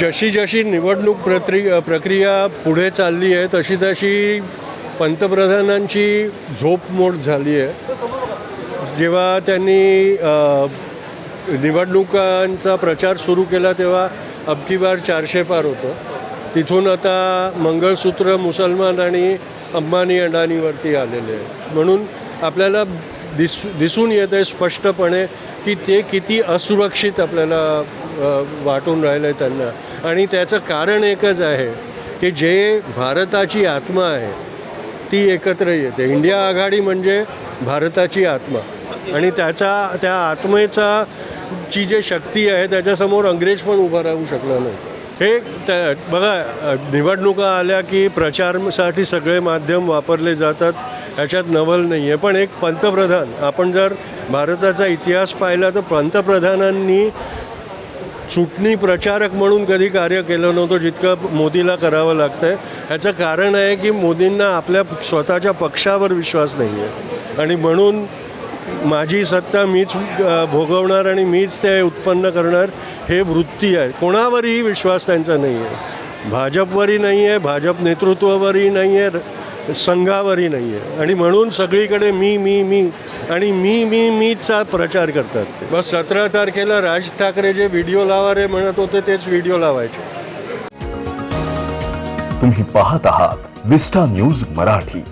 जशी जशी निवडणूक प्रक्रि प्रक्रिया पुढे चालली आहे तशी तशी पंतप्रधानांची झोपमोड झाली आहे. जेव्हा त्यांनी निवडणुकांचा प्रचार सुरू केला तेव्हा अबकी बार चारशे पार होतं. तिथून आता मंगळसूत्र मुसलमान आणि अंबानी अडाणीवरती आलेले आहे म्हणून आपल्याला दिस दिसून येत आहे स्पष्टपणे की ते किती असुरक्षित आपल्याला वाटून राहिलं आहे त्यांना. आणि त्याचं कारण एकच आहे की जे भारताची आत्मा आहे ती एकत्र येते. इंडिया आघाडी म्हणजे भारताची आत्मा. आणि त्याचा त्या आत्मेचा ची जे शक्ती आहे त्याच्यासमोर अंग्रेज पण उभा राहू शकला नाही. हे त्या बघा निवडणुका आल्या की प्रचारसाठी सगळे माध्यम वापरले जातात ह्याच्यात नवल नाही आहे पण एक पंतप्रधान आपण जर भारताचा इतिहास पाहिला तर पंतप्रधानांनी चुटणी प्रचारक म्हणून कधी कार्य केलं नव्हतं जितकं मोदीला करावं लागतं आहे ह्याचं कारण आहे की मोदींना आपल्या स्वतःच्या पक्षावर विश्वास नाही आहे आणि म्हणून माझी सत्ता मीच भोगवणार आणि मीच ते उत्पन्न करणार हे वृत्ती आहे. कोणावरही विश्वास त्यांचा नाही आहे भाजपवरही नाही आहे भाजप नेतृत्वावरही नाही आहे संघावरही नाही आहे आणि म्हणून सगळीकडे मी मी मी आणि मी मी मीचा प्रचार करतात ते. बस सतरा तारखेला राज ठाकरे जे व्हिडिओ लावा रे म्हणत होते तेच व्हिडिओ लावायचे. तुम्ही पाहत आहात विस्टा न्यूज मराठी.